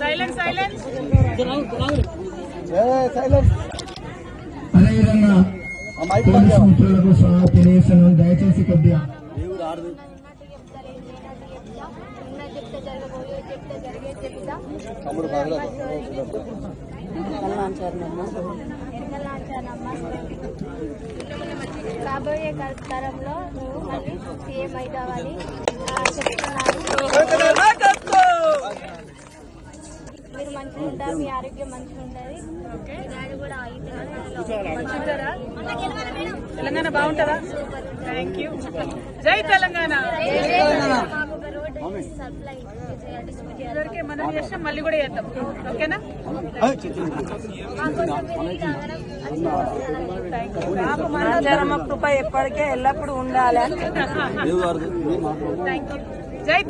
Silent silent. అదేవిధంగా police మిత్రులకు సహా తెలియజేస్తున్నాను. దయచేసి కొద్దిగా రాబోయే తరంలో నువ్వు మళ్ళీ సీఎం అవుతావని మీరు మంచిగా ఉంటారు మీ ఆరోగ్యం మంచిగా ఉంటుంది? తెలంగాణ బాగుంటుందా? థ్యాంక్ యూ జై తెలంగాణ. ఇదివరకే మనం చేసినాం మళ్ళీ కూడా చేద్దాం. ఓకేనా? రామచరమ కృప ఎప్పటికే ఎల్లప్పుడూ ఉండాలి యూ జై